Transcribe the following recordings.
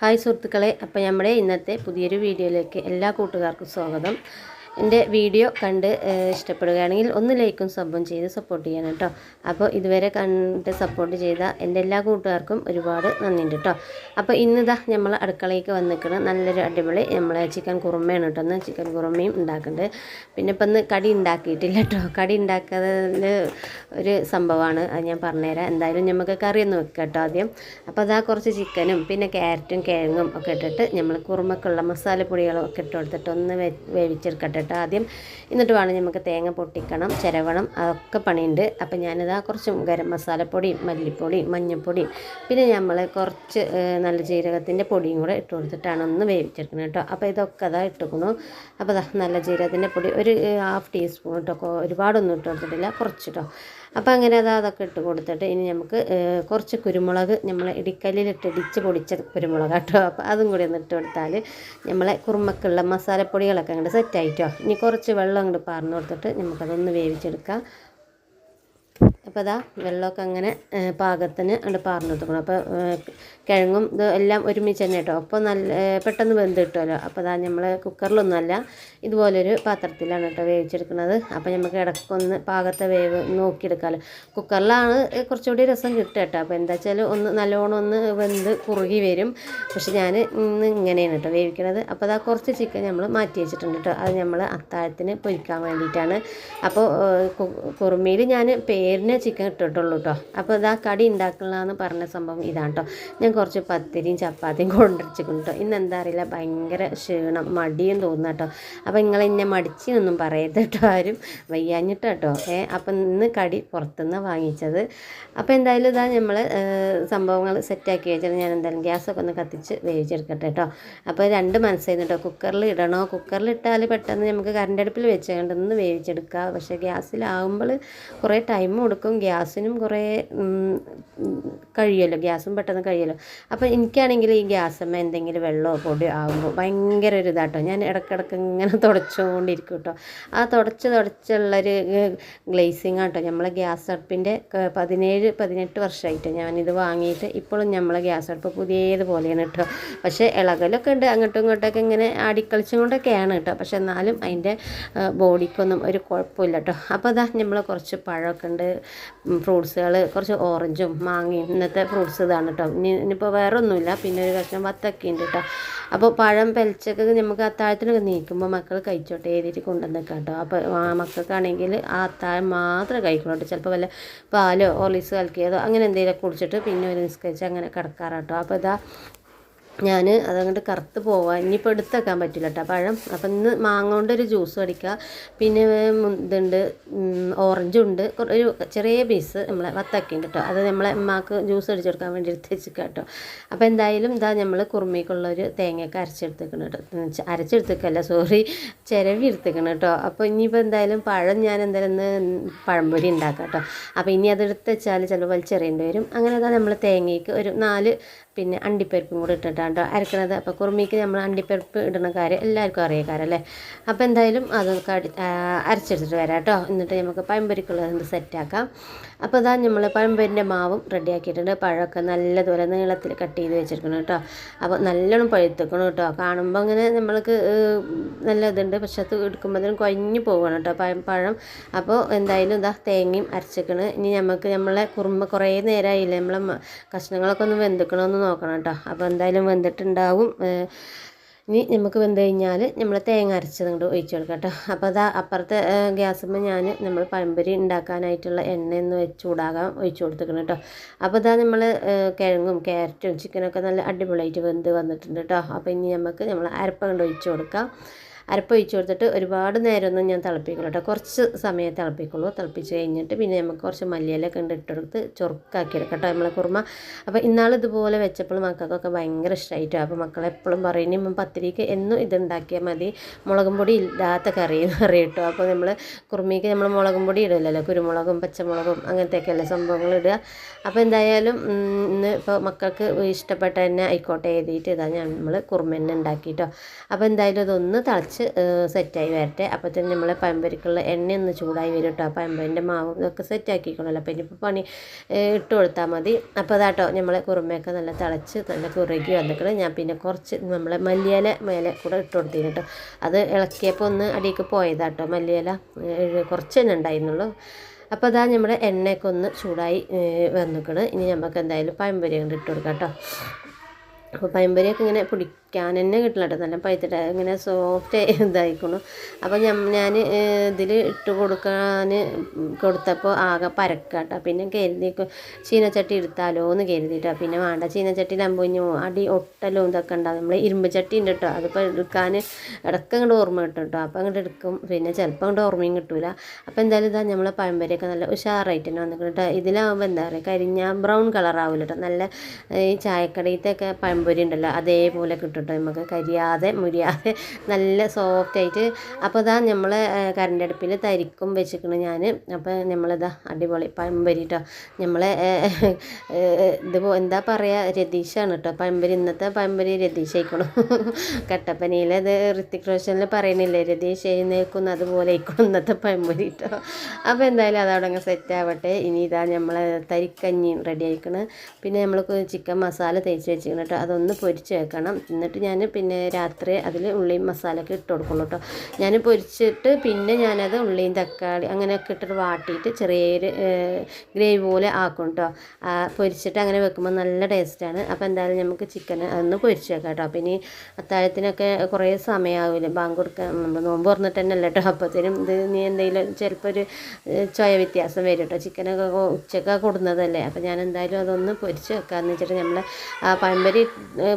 Hi സുഹൃത്തുക്കളെ അപ്പോൾ നമ്മുടെ ഇന്നത്തെ പുതിയൊരു വീഡിയോയിലേക്ക് എല്ലാ കൂട്ടുകാർക്കും സ്വാഗതം. എന്റെ വീഡിയോ കണ്ട് ഇഷ്ടപ്പെടുകയാണെങ്കിൽ ഒന്ന് ലൈക്കും സബും ചെയ്ത് സപ്പോർട്ട് ചെയ്യണം കേട്ടോ അപ്പോൾ ഇതുവരെ കണ്ട് സപ്പോർട്ട് ചെയ്ത എന്റെ എല്ലാ കൂട്ടുകാർക്കും ഒരുപാട് നന്ദിയുണ്ട് കേട്ടോ അപ്പോൾ ഇന്നിതാ നമ്മൾ അടുക്കളയ്ക്ക് വന്നിരിക്കുന്നത് നല്ലൊരു അടിപൊളി നമ്മളെ ചിക്കൻ കുറുമയാണ് കേട്ടോ ഒന്ന് ചിക്കൻ കുറുമയും ഉണ്ടാക്കുന്നുണ്ട് പിന്നെ ഇപ്പം ഇന്ന് കടി ഉണ്ടാക്കിയിട്ടില്ല കേട്ടോ കടി ഉണ്ടാക്കാതിൽ ഒരു സംഭവമാണ്. അത് ഞാൻ പറഞ്ഞുതരാം. എന്തായാലും നമുക്ക് ഒന്ന് വെക്കാം കേട്ടോ ആദ്യം. അപ്പോൾ അതാ കുറച്ച് ചിക്കനും പിന്നെ ക്യാരറ്റും കിഴങ്ങും ഒക്കെ ഇട്ടിട്ട് നമ്മൾ കുറുമക്കുള്ള മസാലപ്പൊടികളും ഒക്കെ ഇട്ട് കൊടുത്തിട്ട് ഒന്ന് വേവിച്ചെടുക്കട്ടെ കേട്ടോ ആദ്യം. എന്നിട്ട് വേണം നമുക്ക് തേങ്ങ പൊട്ടിക്കണം ചിരവണം അതൊക്കെ പണിയുണ്ട്. അപ്പോൾ ഞാനിതാ കുറച്ച് ഗരം മസാലപ്പൊടിയും മല്ലിപ്പൊടി മഞ്ഞൾപ്പൊടിയും പിന്നെ നമ്മൾ കുറച്ച് നല്ല ജീരകത്തിന്റെ പൊടിയും കൂടെ ഇട്ട് കൊടുത്തിട്ടാണ് ഒന്ന് വേവിച്ചെടുക്കുന്നത് കേട്ടോ. അപ്പോൾ ഇതൊക്കെ അതാ ഇട്ടുക്കുന്നു അപ്പോൾ നല്ല ജീരകത്തിന്റെ പൊടി ഒരു ഹാഫ് ടീസ്പൂൺ കേട്ടോ ഒരുപാടൊന്നും ഇട്ട് കൊടുത്തിട്ടില്ല. കുറച്ച് കേട്ടോ അപ്പോൾ അങ്ങനെ അത് അതൊക്കെ ഇട്ട് കൊടുത്തിട്ട് ഇനി നമുക്ക് കുറച്ച് കുരുമുളക് നമ്മൾ ഇടിക്കല്ലിലിട്ട് ഇടിച്ച് പൊടിച്ച കുരുമുളക് കേട്ടോ. അപ്പോൾ അതും കൂടി ഒന്ന് ഇട്ട് കൊടുത്താൽ നമ്മളെ കുറുമക്കുള്ള മസാലപ്പൊടികളൊക്കെ അങ്ങോട്ട് സെറ്റായിട്ടോ ഇനി കുറച്ച് വെള്ളം അങ്ങോട്ട് പാർന്ന് കൊടുത്തിട്ട് നമുക്കതൊന്ന് വേവിച്ചെടുക്കാം. അപ്പോൾ അതാ വെള്ളമൊക്കെ അങ്ങനെ പാകത്തിന് അങ്ങോട്ട് പാർന്നു കൊടുക്കണം അപ്പോൾ കിഴങ്ങും ഇത് എല്ലാം ഒരുമിച്ച് തന്നെ കേട്ടോ. അപ്പോൾ നല്ല പെട്ടെന്ന് വെന്ത് കിട്ടുമല്ലോ. അപ്പോൾ അതാ നമ്മൾ കുക്കറിലൊന്നുമല്ല ഇതുപോലൊരു പാത്രത്തിലാണ് കേട്ടോ വേവിച്ചെടുക്കുന്നത്. അപ്പോൾ നമുക്ക് ഇടയ്ക്കൊന്ന് പാകത്തെ വേവ് നോക്കിയെടുക്കാമല്ലോ കുക്കറിലാണ് കുറച്ചുകൂടി രസം കിട്ടുക കേട്ടോ. അപ്പോൾ എന്താ വെച്ചാൽ ഒന്ന് നല്ലോണം ഒന്ന് വെന്ത് കുറുകി വരും. പക്ഷെ ഞാൻ ഇന്ന് ഇങ്ങനെയാണ് കേട്ടോ വേവിക്കണത്. അപ്പോൾ അതാ കുറച്ച് ചിക്കൻ നമ്മൾ മാറ്റി വെച്ചിട്ടുണ്ട് കേട്ടോ. അത് നമ്മൾ അത്താഴത്തിന് പൊരിക്കാൻ വേണ്ടിയിട്ടാണ്. അപ്പോൾ കുറുമിയിൽ ഞാൻ പേരിന് ചിക്കൻ ഇട്ടിട്ടുള്ളൂ കേട്ടോ. അപ്പോൾ ഇതാ കടി ഉണ്ടാക്കണമെന്ന് പറഞ്ഞ സംഭവം ഇതാണ് കേട്ടോ. ഞാൻ കുറച്ച് പത്തിരിയും ചപ്പാത്തിയും കൊണ്ടുവച്ചിട്ടുണ്ട് കേട്ടോ. ഇന്ന് എന്താ അറിയില്ല ഭയങ്കര ക്ഷീണം മടിയും തോന്നുന്നു കേട്ടോ. അപ്പോൾ നിങ്ങൾ എന്നെ മടിച്ച് ഒന്നും പറയരുത് കേട്ടോ ആരും. വയ്യാഞ്ഞിട്ട് കേട്ടോ ഏ അപ്പം ഇന്ന് കടി പുറത്തുനിന്ന് വാങ്ങിച്ചത്. അപ്പോൾ എന്തായാലും ഇതാ നമ്മൾ സംഭവങ്ങൾ സെറ്റാക്കി വെച്ചിട്ട് ഞാൻ എന്തായാലും ഗ്യാസൊക്കെ ഒന്ന് കത്തിച്ച് വേവിച്ചെടുക്കട്ടെ കേട്ടോ അപ്പോൾ രണ്ട് മനസ്സായിരുന്നു കേട്ടോ കുക്കറിൽ ഇടണോ? കുക്കറിൽ ഇട്ടാൽ പെട്ടെന്ന് നമുക്ക് കറണ്ട് അടുപ്പിൽ വെച്ചുകൊണ്ട് ഒന്ന് വേവിച്ചെടുക്കുക പക്ഷേ ഗ്യാസിലാവുമ്പോൾ കുറേ ടൈം കൊടുക്കും. ഗ്യാസിനും കുറേ കഴിയുമല്ലോ. ഗ്യാസും പെട്ടെന്ന് കഴിയുമല്ലോ. അപ്പോൾ എനിക്കാണെങ്കിൽ ഈ ഗ്യാസമ്മ എന്തെങ്കിലും വെള്ളമോ പൊടിയോ ആകുമ്പോൾ ഭയങ്കര ഒരു ഇതാട്ടോ ഞാൻ ഇടയ്ക്കിടയ്ക്ക് ഇങ്ങനെ തുടച്ചുകൊണ്ടിരിക്കും കേട്ടോ. ആ തുടച്ച് തുടച്ചുള്ളൊരു ഗ്ലേസിങ് ആട്ടോ നമ്മളെ ഗ്യാസ് അടുപ്പിന്റെ പതിനേഴ് പതിനെട്ട് വർഷമായിട്ട് ഞാനിത് വാങ്ങിയിട്ട് ഇപ്പോഴും നമ്മളെ ഗ്യാസ് അടുപ്പ് പുതിയതുപോലെയാണ് കേട്ടോ. പക്ഷേ ഇളകലൊക്കെ ഉണ്ട്. അങ്ങോട്ടും ഇങ്ങോട്ടൊക്കെ ഇങ്ങനെ ആടിക്കളിച്ചും കൊണ്ടൊക്കെയാണ് കേട്ടോ. പക്ഷെ എന്നാലും അതിന്റെ ബോഡിക്കൊന്നും ഒരു കുഴപ്പമില്ല കേട്ടോ. അപ്പോൾ അതാ നമ്മൾ കുറച്ച് പഴമൊക്കെ ഉണ്ട്. ഫ്രൂട്ട്സുകൾ കുറച്ച് ഓറഞ്ചും മാങ്ങയും ഇന്നത്തെ ഫ്രൂട്ട്സ് ഇതാണ് കേട്ടോ. ഇനി ഇനിയിപ്പോൾ വേറെ ഒന്നുമില്ല പിന്നെ ഒരു കഷ്ണം വത്തൊക്കെ ഉണ്ട് കേട്ടോ. അപ്പോൾ പഴം പെലച്ചൊക്കെ നമുക്ക് അത്താഴത്തിനൊക്കെ നീക്കുമ്പോൾ മക്കൾ കഴിച്ചോട്ടെ എഴുതിയിട്ട് കൊണ്ടുവന്നേക്കാം കേട്ടോ അപ്പോൾ ആ മക്കൾക്കാണെങ്കിൽ ആ അത്താഴം മാത്രം കഴിക്കുള്ളൂ കേട്ടോ ചിലപ്പോൾ വല്ല പാലോ ഓർലിസ് കലക്കിയതോ അങ്ങനെ എന്തെങ്കിലുമൊക്കെ കുടിച്ചിട്ട് പിന്നെ ഒരു നിസ്കരിച്ച് അങ്ങനെ കിടക്കാറാട്ടോ. അപ്പോൾ ഇതാ ഞാൻ അതങ്ങോട്ട് കറുത്ത് പോവാം. ഇനിയിപ്പോൾ എടുത്തേക്കാൻ പറ്റില്ല കേട്ടോ പഴം. അപ്പം ഇന്ന് മാങ്ങ കൊണ്ടൊരു ജ്യൂസ് അടിക്കുക പിന്നെ ഇതുണ്ട് ഓറഞ്ചുണ്ട് ഒരു ചെറിയ പീസ് നമ്മളെ വത്തക്കുണ്ട് കേട്ടോ അത് നമ്മളെ അമ്മയ്ക്ക് ജ്യൂസ് അടിച്ചെടുക്കാൻ വേണ്ടി എടുത്ത് വെച്ചിരിക്കുക കേട്ടോ അപ്പോൾ എന്തായാലും ഇതാ നമ്മൾ കുറുമയ്ക്കുള്ള ഒരു തേങ്ങയൊക്കെ അരച്ചെടുത്തേക്കണം കേട്ടോ അരച്ചെടുത്തേക്കല്ല സോറി ചിരവി എടുത്തേക്കണം കേട്ടോ അപ്പോൾ ഇനിയിപ്പോൾ എന്തായാലും പഴം ഞാൻ എന്തായാലും ഇന്ന് പഴംപൊരി ഉണ്ടാക്കാം കേട്ടോ അപ്പോൾ ഇനി അത് എടുത്ത് വെച്ചാൽ ചിലപ്പോൾ വലിച്ചെറിയേണ്ടി വരും. അങ്ങനെ അതാ നമ്മൾ തേങ്ങയ്ക്ക് ഒരു നാല് പിന്നെ അണ്ടിപ്പരിപ്പും കൂടെ ഇട്ടിട്ടാണ് കേട്ടോ അരക്കണത്. അപ്പോൾ കുറുമിക്ക് നമ്മൾ അണ്ടിപ്പരിപ്പ് ഇടുന്ന കാര്യം എല്ലാവർക്കും അറിയ കാര്യമല്ലേ അപ്പോൾ എന്തായാലും അത് കടി അരച്ചെടുത്തിട്ട് വരാം കേട്ടോ. എന്നിട്ട് നമുക്ക് പയമ്പരിക്കുള്ളത് സെറ്റാക്കാം അപ്പോൾ ഇതാ നമ്മൾ പഴംപൊരിന്റെ മാവും റെഡിയാക്കിയിട്ടുണ്ട്. പഴമൊക്കെ നല്ലതുപോലെ നീളത്തിൽ കട്ട് ചെയ്ത് വെച്ചിരിക്കണം കേട്ടോ. അപ്പോൾ നല്ലോണം പഴുത്തിക്കണം കേട്ടോ. കാണുമ്പോൾ അങ്ങനെ നമ്മൾക്ക് നല്ല ഇതുണ്ട്. പക്ഷെ അത് എടുക്കുമ്പോഴത്തേനും കുഴഞ്ഞു പോകണം കേട്ടോ പഴം പഴം. അപ്പോൾ എന്തായാലും ഇതാ തേങ്ങയും അരച്ചിക്കണ്. ഇനി നമുക്ക് നമ്മളെ കുറുമ്പ കുറേ നേരമായില്ലേ നമ്മളെ കഷ്ണങ്ങളൊക്കെ ഒന്ന് വെന്തിക്കണമെന്ന് നോക്കണം കേട്ടോ. അപ്പോൾ എന്തായാലും വെന്തിട്ടുണ്ടാവും. ഇനി നമുക്ക് വെന്ത് കഴിഞ്ഞാൽ നമ്മൾ തേങ്ങ അരച്ചത് അങ്ങോട്ട് ഒഴിച്ച് കൊടുക്കാം കേട്ടോ. അപ്പോൾ അതാ അപ്പുറത്തെ ഗ്യാസുമ്പോൾ ഞാൻ നമ്മൾ പഴംപൊരി ഉണ്ടാക്കാനായിട്ടുള്ള എണ്ണയൊന്ന് വെച്ച് ചൂടാകാൻ ഒഴിച്ചു കൊടുത്തിരിക്കണം കേട്ടോ അപ്പോൾ ഇതാ നമ്മൾ കിഴങ്ങും ക്യാരറ്റും ചിക്കനൊക്കെ നല്ല അടിപൊളിയായിട്ട് വെന്ത് വന്നിട്ടുണ്ട് കേട്ടോ അപ്പോൾ ഇനി നമുക്ക് നമ്മൾ അരപ്പ കൊണ്ട് ഒഴിച്ചു കൊടുക്കാം. അരപ്പ് കൊടുത്തിട്ട് ഒരുപാട് നേരമൊന്നും ഞാൻ തിളപ്പിക്കുള്ളൂ കേട്ടോ. കുറച്ച് സമയം തിളപ്പിക്കുള്ളൂ. തിളപ്പിച്ച് കഴിഞ്ഞിട്ട് പിന്നെ നമുക്ക് കുറച്ച് മല്ലിയിലൊക്കെ ഉണ്ട് ഇട്ടെടുത്ത് ചൊറുക്കാക്കി എടുക്കാം കേട്ടോ നമ്മളെ കുറുമ. അപ്പോൾ ഇന്നാൾ ഇതുപോലെ വെച്ചപ്പോൾ മക്കൾക്കൊക്കെ ഭയങ്കര ഇഷ്ടമായിട്ടോ അപ്പോൾ മക്കളെപ്പോഴും പറയും ഇനി പത്തിരിക്ക് എന്നും ഇതുണ്ടാക്കിയാൽ മതി. മുളകും പൊടി ഇല്ലാത്ത കറി എന്ന് പറയും കേട്ടോ. അപ്പോൾ നമ്മൾ കുറുമിക്ക് നമ്മൾ മുളകും പൊടി ഇടില്ലല്ലോ കുരുമുളകും പച്ചമുളകും അങ്ങനത്തെയൊക്കെ എല്ലാ സംഭവങ്ങൾ ഇടുക. അപ്പോൾ എന്തായാലും ഇന്ന് ഇപ്പോൾ മക്കൾക്ക് ഇഷ്ടപ്പെട്ട തന്നെ ആയിക്കോട്ടെ എഴുതിയിട്ട് ഇതാ നമ്മൾ കുറുമെന്നെ ഉണ്ടാക്കിയിട്ടോ അപ്പോൾ എന്തായാലും ഇതൊന്ന് തിളച്ച് സെറ്റായി വരട്ടെ. അപ്പോഴത്തേന് നമ്മളെ പയമ്പരിക്കുള്ള എണ്ണ ഒന്ന് ചൂടായി വരും കേട്ടോ പയമ്പരിന്റെ മാവ് ഇതൊക്കെ സെറ്റാക്കിക്കണമല്ലോ അപ്പോൾ ഇനിയിപ്പോൾ പണി ഇട്ട് കൊടുത്താൽ മതി. അപ്പോൾ അതാട്ടോ നമ്മളെ കുറുമയൊക്കെ നല്ല തിളച്ച് നല്ല കുറുകി വന്നിട്ട് ഞാൻ പിന്നെ കുറച്ച് നമ്മളെ മല്ലിയില മേലെ കൂടെ ഇട്ട് കൊടുത്തിന് കേട്ടോ അത് ഇളക്കിയപ്പോൾ ഒന്ന് അടിയിലേക്ക് പോയതാട്ടോ മല്ലിയില കുറച്ച് തന്നെ ഉണ്ടായിരുന്നുള്ളൂ. അപ്പോൾ അതാ നമ്മുടെ എണ്ണയൊക്കെ ഒന്ന് ചൂടായി വന്നിക്കണ്. ഇനി നമുക്ക് എന്തായാലും പയമ്പരി കൊണ്ട് ഇട്ട് കൊടുക്കാം കേട്ടോ അപ്പോൾ പയമ്പരിയൊക്കെ ഇങ്ങനെ പിടിക്കാൻ തന്നെ കിട്ടില്ല കേട്ടോ. നല്ല പൈത്തിട്ട് ഇങ്ങനെ സോഫ്റ്റ് ഇതായിക്കണു. അപ്പോൾ ഞാൻ ഇതിൽ ഇട്ട് കൊടുക്കാൻ കൊടുത്തപ്പോൾ ആകെ പരക്കാട്ടോ. പിന്നെ കരുതി ചീനച്ചട്ടി എടുത്താലോ എന്ന് കരുതിയിട്ടോ പിന്നെ വേണ്ട ചീനച്ചട്ടിയിലാകുമ്പോൾ ഇനി അടി ഒട്ടലും ഇതൊക്കെ ഉണ്ടാകും നമ്മൾ ഇരുമ്പ് ചട്ടി ഉണ്ട് കേട്ടോ. അതിപ്പോൾ എടുക്കാൻ ഇടയ്ക്ക് അങ്ങോട്ട് ഓർമ്മ കിട്ടും കേട്ടോ. അപ്പോൾ അങ്ങോട്ട് എടുക്കും. പിന്നെ ചിലപ്പോൾ അങ്ങോട്ട് ഓർമ്മയും കിട്ടൂല. അപ്പോൾ എന്തായാലും ഇതാ നമ്മളെ പഴംപൊരിയൊക്കെ നല്ല ഉഷാറായിട്ട് തന്നെ വന്നിട്ടുണ്ട് കേട്ടോ. ഇതിലാകുമ്പോൾ എന്താ പറയുക കരിഞ്ഞ ബ്രൗൺ കളറാവില്ല കേട്ടോ. നല്ല ഈ ചായക്കടയിലത്തെ ഒക്കെ പഴംപൊരി ഉണ്ടല്ലോ അതേപോലെ കിട്ടും കേട്ടോ നമുക്ക് കരിയാതെ മുരിയാതെ നല്ല സോഫ്റ്റ് ആയിട്ട്. അപ്പോൾ ഇതാ നമ്മൾ കറണ്ട് അടുപ്പിൽ തരിക്കും വെച്ചിരിക്കണം ഞാൻ അപ്പോൾ നമ്മളിതാ അടിപൊളി പഴംപരി കേട്ടോ നമ്മൾ ഇത് എന്താ പറയുക രതീഷാണ് കേട്ടോ പഴംപരി ഇന്നത്തെ പഴംപരി രതീഷ് ആയിക്കണു കട്ടപ്പനയിൽ അത് ഋത്തിക് റോഷനിൽ പറയണില്ലേ രതീഷ് എഴുന്നേൽക്കുന്ന അതുപോലെ ആയിക്കണം ഇന്നത്തെ പഴംപരി കേട്ടോ അപ്പോൾ എന്തായാലും അതവിടെ അങ്ങ് സെറ്റ് ആവട്ടെ. ഇനി ഇതാ നമ്മൾ തരിക്കഞ്ഞി റെഡി ആയിക്കണം. പിന്നെ നമ്മൾ ചിക്കൻ മസാല തേച്ച് വെച്ചിരിക്കണം കേട്ടോ അതൊന്ന് പൊരിച്ച് വെക്കണം. ഞാൻ പിന്നെ രാത്രി അതിൽ ഉള്ളിയും മസാലയൊക്കെ ഇട്ട് കൊടുക്കുള്ളൂ കേട്ടോ ഞാൻ പൊരിച്ചിട്ട് പിന്നെ ഞാനത് ഉള്ളിയും തക്കാളി അങ്ങനെയൊക്കെ ഇട്ടിട്ട് വാട്ടിയിട്ട് ചെറിയൊരു ഗ്രേവി പോലെ ആക്കും കേട്ടോ പൊരിച്ചിട്ട് അങ്ങനെ വെക്കുമ്പോൾ നല്ല ടേസ്റ്റാണ് അപ്പോൾ എന്തായാലും നമുക്ക് ചിക്കൻ അതൊന്ന് പൊരിച്ച് വെക്കാം കേട്ടോ അപ്പോൾ ഇനി അത്താഴത്തിനൊക്കെ കുറേ സമയമാവില്ല ബാങ്ക് കൊടുക്കാൻ നമ്മൾ നോമ്പ് തുറന്നിട്ട് തന്നെ അല്ല കേട്ടോ അപ്പോഴത്തേനും ഇത് നീ എന്തെങ്കിലും ചിലപ്പോൾ ഒരു ചോയ വ്യത്യാസം വരും കേട്ടോ ചിക്കനൊക്കെ ഉച്ചക്ക കൊടുന്നതല്ലേ? അപ്പോൾ ഞാൻ എന്തായാലും അതൊന്ന് പൊരിച്ച് വെക്കാമെന്ന് വെച്ചിട്ട് നമ്മൾ പഴംപൊരി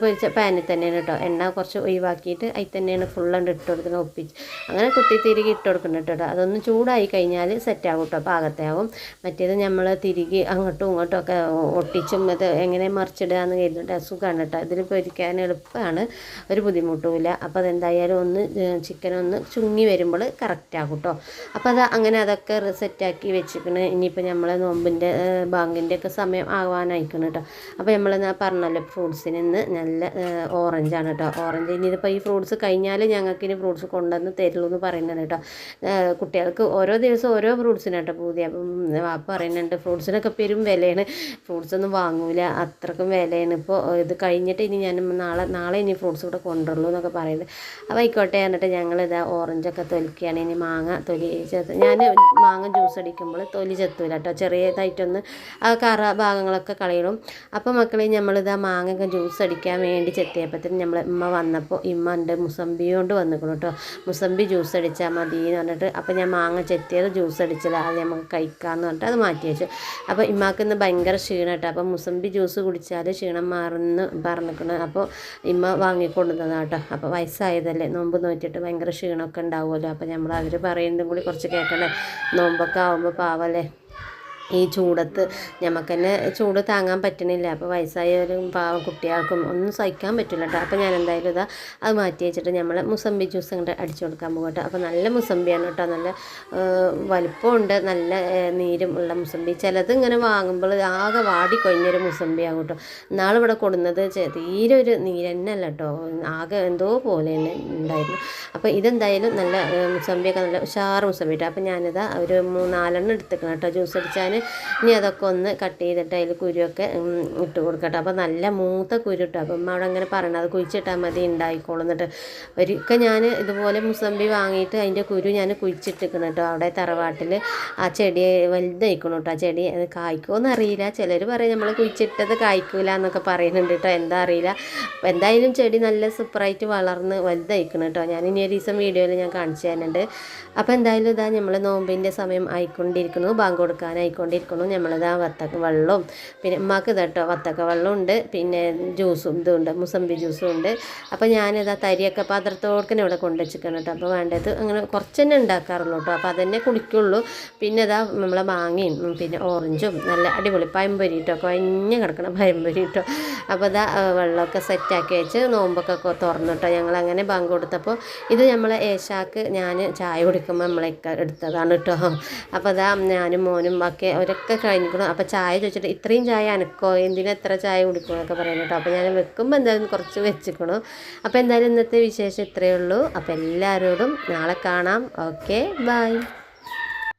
പൊരിച്ച പാനിൽ തന്നെയാണ് കേട്ടോ. എണ്ണ കുറച്ച് ഒഴിവാക്കിയിട്ട് അതിൽ തന്നെയാണ് ഫുള്ളുണ്ട് ഇട്ട് കൊടുക്കുന്നത് ഒപ്പിച്ച്. അങ്ങനെ കുത്തി തിരികെ ഇട്ട് കൊടുക്കുന്നുണ്ട് കേട്ടോ. അതൊന്ന് ചൂടായി കഴിഞ്ഞാൽ സെറ്റാകും കേട്ടോ പാകത്താവും മറ്റേത് നമ്മൾ തിരികെ അങ്ങോട്ടും ഇങ്ങോട്ടും ഒക്കെ ഒട്ടിച്ചും അത് എങ്ങനെ മറിച്ചിടുക എന്ന് കരുതിട്ട് സുഖമാണ് കേട്ടോ. ഇതിൽ പൊരിക്കാൻ എളുപ്പമാണ് ഒരു ബുദ്ധിമുട്ടുമില്ല. അപ്പോൾ അതെന്തായാലും ഒന്ന് ചിക്കൻ ഒന്ന് ചുങ്ങി വരുമ്പോൾ കറക്റ്റാകും കേട്ടോ. അപ്പോൾ അത് അങ്ങനെ അതൊക്കെ സെറ്റാക്കി വെച്ചിരിക്കണ്. ഇനിയിപ്പോൾ നമ്മളെ നോമ്പിന്റെ ബാങ്കിന്റെ ഒക്കെ സമയം ആവാനായിക്കണം കേട്ടോ. അപ്പോൾ നമ്മൾ പറഞ്ഞല്ലോ ഫ്രൂട്ട്സിന് നല്ല ഓറഞ്ചാണ് കേട്ടോ. ഓറഞ്ച് ഇനി ഇതിപ്പോൾ ഈ ഫ്രൂട്ട്സ് കഴിഞ്ഞാൽ ഞങ്ങൾക്ക് ഇനി ഫ്രൂട്ട്സ് കൊണ്ടുവന്ന് തരുള്ളൂ എന്ന് പറയുന്നുണ്ട് കേട്ടോ. കുട്ടികൾക്ക് ഓരോ ദിവസം ഓരോ ഫ്രൂട്ട്സിന് കേട്ടോ പുതിയ വാപ്പ പറയുന്നുണ്ട് ഫ്രൂട്ട്സിനൊക്കെ പെരും വിലയാണ്. ഫ്രൂട്ട്സ് ഒന്നും വാങ്ങൂല. അത്രക്കും വിലയാണ്. ഇപ്പോൾ ഇത് കഴിഞ്ഞിട്ട് ഇനി ഞാൻ നാളെ നാളെ ഇനി ഫ്രൂട്ട്സ് ഇവിടെ കൊണ്ടുള്ളൂ എന്നൊക്കെ പറയുന്നത് അപ്പോൾ ആയിക്കോട്ടെ എന്നിട്ട് ഞങ്ങളിതാ ഓറഞ്ചൊക്കെ തൊലിക്കുകയാണ്. ഇനി മാങ്ങ തൊലി ഞാൻ മാങ്ങ ജ്യൂസ് അടിക്കുമ്പോൾ തൊലി ചെത്തൂല കേട്ടോ. ചെറിയതായിട്ടൊന്ന് ആ കറ ഭാഗങ്ങളൊക്കെ കളയണം. അപ്പോൾ മക്കളെ നമ്മളിത് ആ മാങ്ങ ജ്യൂസ് അടിക്കാൻ വേണ്ടി ചെത്തിയപ്പോഴത്തേന് നമ്മൾ ഉമ്മ വന്നപ്പോൾ ഇമ്മ ഉണ്ട് മുസമ്പി കൊണ്ട് വന്നിക്കണം കേട്ടോ മുസമ്പി ജ്യൂസ് അടിച്ചാൽ മതി എന്ന് പറഞ്ഞിട്ട് അപ്പോൾ ഞാൻ മാങ്ങ ചെത്തിയത് ജ്യൂസ് അടിച്ചതാണ് അത് നമുക്ക് കഴിക്കാമെന്ന് പറഞ്ഞിട്ട് അത് മാറ്റി വെച്ചു. അപ്പോൾ ഇമ്മാക്ക് ഇന്ന് ഭയങ്കര ക്ഷീണം കേട്ടോ അപ്പോൾ മുസമ്പി ജ്യൂസ് കുടിച്ചാൽ ക്ഷീണം മാറുമെന്ന് പറഞ്ഞിരിക്കണം അപ്പോൾ ഇമ്മ വാങ്ങിക്കൊണ്ടുവന്നതാണ് കേട്ടോ അപ്പോൾ വയസ്സായതല്ലേ. നോമ്പ് നോറ്റിട്ട് ഭയങ്കര ക്ഷീണമൊക്കെ ഉണ്ടാവുമല്ലോ. അപ്പോൾ നമ്മൾ അവർ പറയുന്നതും കൂടി കുറച്ച് കേൾക്കണേ നോമ്പൊക്കെ ആകുമ്പോൾ പാവല്ലേ? ഈ ചൂടത്ത് നമുക്ക് തന്നെ ചൂട് താങ്ങാൻ പറ്റണില്ല. അപ്പോൾ വയസ്സായവരും പാവം കുട്ടികൾക്കും ഒന്നും സഹിക്കാൻ പറ്റില്ല കേട്ടോ അപ്പോൾ ഞാൻ എന്തായാലും ഇതാ അത് മാറ്റി വെച്ചിട്ട് നമ്മൾ മുസമ്പി ജ്യൂസ് അങ്ങോട്ട് അടിച്ചു കൊടുക്കാൻ പോകും കേട്ടോ അപ്പോൾ നല്ല മുസമ്പിയാണ് കേട്ടോ നല്ല വലിപ്പമുണ്ട്. നല്ല നീരും ഉള്ള മുസമ്പി. ചിലത് ഇങ്ങനെ വാങ്ങുമ്പോൾ ആകെ വാടി കൊഞ്ഞൊരു മുസമ്പിയാകും കേട്ടോ നാളെ ഇവിടെ കൊടുന്നത് തീരെ ഒരു നീരന്നല്ല കേട്ടോ ആകെ എന്തോ പോലെ തന്നെ ഉണ്ടായിരുന്നു. അപ്പോൾ ഇതെന്തായാലും നല്ല മുസമ്പിയൊക്കെ നല്ല ഉഷാറ് മുസമ്പി കേട്ടോ അപ്പോൾ ഞാനിതാ ഒരു മൂന്നാലെണ്ണം എടുത്തേക്കണം കേട്ടോ ജ്യൂസ് അടിച്ചാൽ ഇനി അതൊക്കെ ഒന്ന് കട്ട് ചെയ്തിട്ട് അതിൽ കുരുവൊക്കെ ഇട്ട് കൊടുക്കട്ടെ. അപ്പോൾ നല്ല മൂത്ത കുരു ഇട്ടു അപ്പം അവിടെ അങ്ങനെ പറയണത് കുഴിച്ചിട്ടാൽ മതി ഉണ്ടായിക്കോളും എന്നിട്ട് ഒരിക്കൽ ഞാൻ ഇതുപോലെ മുസമ്പി വാങ്ങിയിട്ട് അതിന്റെ കുരു ഞാൻ കുഴിച്ചിട്ടിക്കണം കേട്ടോ. അവിടെ തറവാട്ടിൽ ആ ചെടി വലുതായിക്കണം കേട്ടോ. ആ ചെടി അത് കായ്ക്കുമോയെന്ന് അറിയില്ല ചിലർ പറയും നമ്മൾ കുഴിച്ചിട്ടത് കായ്ക്കൂല എന്നൊക്കെ പറയുന്നുണ്ട് കേട്ടോ. എന്താ അറിയില്ല. എന്തായാലും ചെടി നല്ല സൂപ്പറായിട്ട് വളർന്ന് വലുതായിക്കണം കേട്ടോ. ഞാൻ ഇനി ഒരു ദിവസം വീഡിയോയിൽ ഞാൻ കാണിച്ചു തരുന്നുണ്ട്. അപ്പോൾ എന്തായാലും ഇതാ നമ്മൾ നോമ്പിന്റെ സമയം ആയിക്കൊണ്ടിരിക്കുന്നു. ബാങ്ക് കൊടുക്കാനായിക്കൊണ്ടിരിക്കുന്നു ആ വത്തക്ക വെള്ളവും. പിന്നെ ഉമ്മാക്ക് ഇതട്ടോ വത്തക്ക വെള്ളം ഉണ്ട് പിന്നെ ജ്യൂസും ഇതും ഉണ്ട് മുസമ്പി ജ്യൂസും ഉണ്ട് അപ്പോൾ ആ തരിയൊക്കെ പാത്രത്തോടക്കനെ ഇവിടെ കൊണ്ടുവച്ചിരിക്കണം കേട്ടോ അപ്പോൾ വേണ്ടത് അങ്ങനെ കുറച്ച് തന്നെ ഉണ്ടാക്കാറുള്ളൂ കേട്ടോ അപ്പോൾ അതന്നെ കുടിക്കുള്ളൂ. പിന്നെ ഇതാ നമ്മളെ മാങ്ങയും പിന്നെ ഓറഞ്ചും നല്ല അടിപൊളി പയമ്പൊരി കേട്ടോ കുഴഞ്ഞ് കിടക്കണം പയമ്പൊരി കേട്ടോ അപ്പോൾ ഇതാ വെള്ളമൊക്കെ സെറ്റാക്കി വെച്ച് നോമ്പൊക്കെ തുറന്നു കേട്ടോ ഞങ്ങൾ അങ്ങനെ ബാങ്ക് കൊടുത്തപ്പോൾ ഇത് നമ്മളെ ഏഷാക്ക് ഞാൻ ചായ കുടിക്കുമ്പോൾ നമ്മളെ എടുത്തതാണ് കേട്ടോ അപ്പോൾ അതാ ഞാനും മോനും ഒക്കെ അവരൊക്കെ കഴിഞ്ഞിരിക്കണം അപ്പോൾ ചായ ചോദിച്ചിട്ട് ഇത്രയും ചായ അനക്കോ? എന്തിനാ എത്ര ചായ കുടിക്കണം എന്നൊക്കെ പറയുന്നത് കേട്ടോ. അപ്പോൾ ഞാൻ വെക്കുമ്പോൾ എന്തായാലും കുറച്ച് വെച്ചിരിക്കണം അപ്പോൾ എന്തായാലും ഇന്നത്തെ വിശേഷം ഇത്രയേ ഉള്ളൂ. അപ്പോൾ എല്ലാവരോടും നാളെ കാണാം. Okay bye.